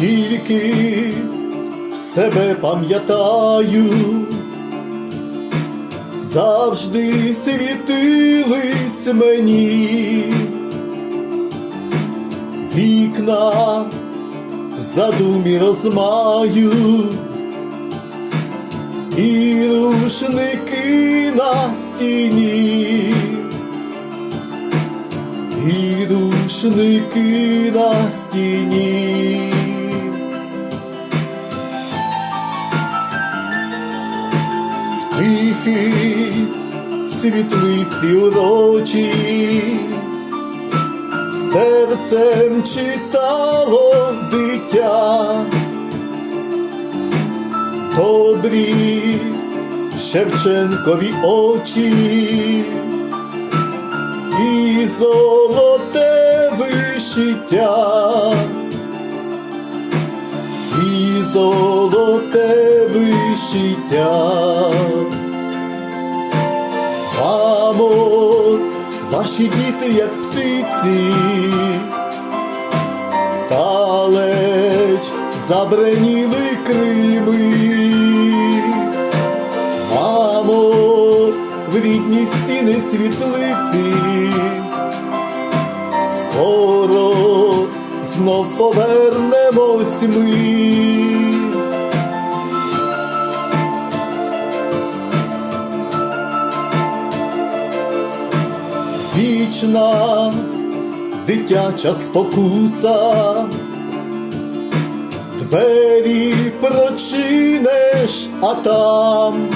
Скільки себе пам'ятаю, завжди світились мені вікна в задумі розмаю, і рушники на стіні, і рушники на стіні. Тихій світлиці урочі серцем читало дитя, добрі Шевченкові очі. І золоте вишиття, і золоте вишиття. Мамо, ваші діти, як птиці, далеч забреніли крильми. Мамо, в рідні стіни світлиці, скоро знов повернемось ми. Вічна дитяча спокуса, двері прочинеш, а там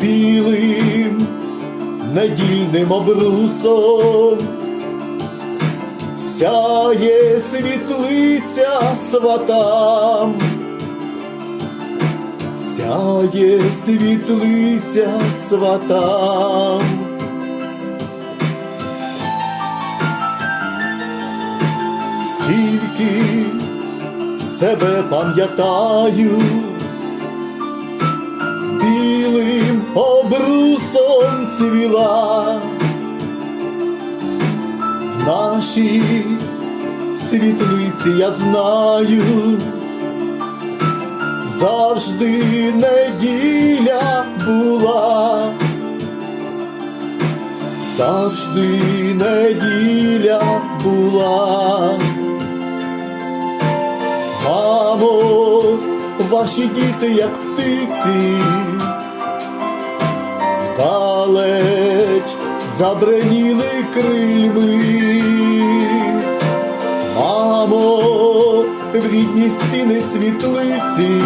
білим недільним обрусом сяє світлиця сватам. Сяє світлиця сватам. Скільки себе пам'ятаю, білим обрусом цвіла в нашій світлиці я знаю. Завжди неділя була, завжди неділя була. Ваші діти, як птиці, вдалеч забреніли крильми. Мамо, в рідні стіни світлиці,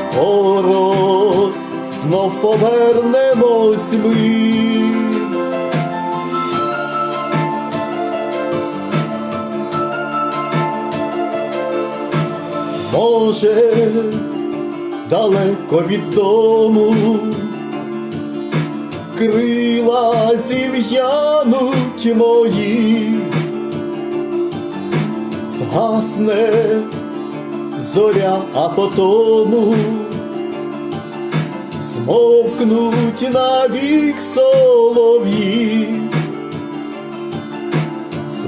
скоро знов повернемось ми. Може, далеко від дому. Крила зів'януть мої згасне зоря, а потому змовкнуть навік солов'ї,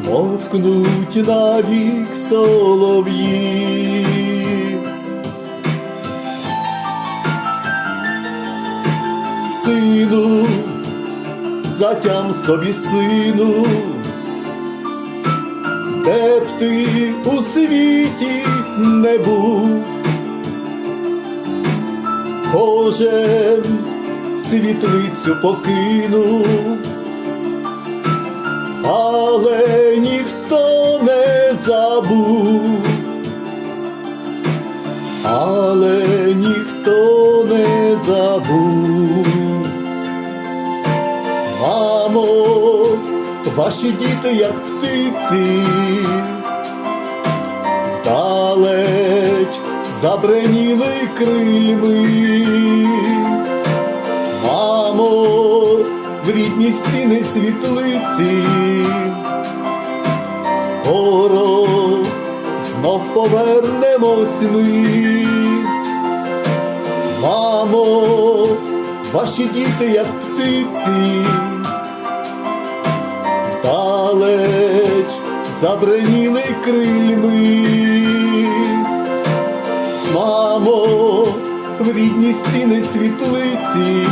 змовкнуть навік солов'ї. Сину, затям собі сину де б ти у світі не був, кожен світлицю покинув, але ніхто не забув, але ніхто не забув. Мамо, ваші діти, як птиці, вдалеч забреніли крильми. В рідні стіни світлиці, скоро знов повернемось ми. Мамо, ваші діти, як птиці, вдалеч забриніли крильми. Мамо, в рідні стіни світлиці,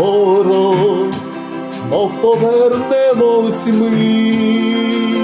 скоро знов повернемось ми.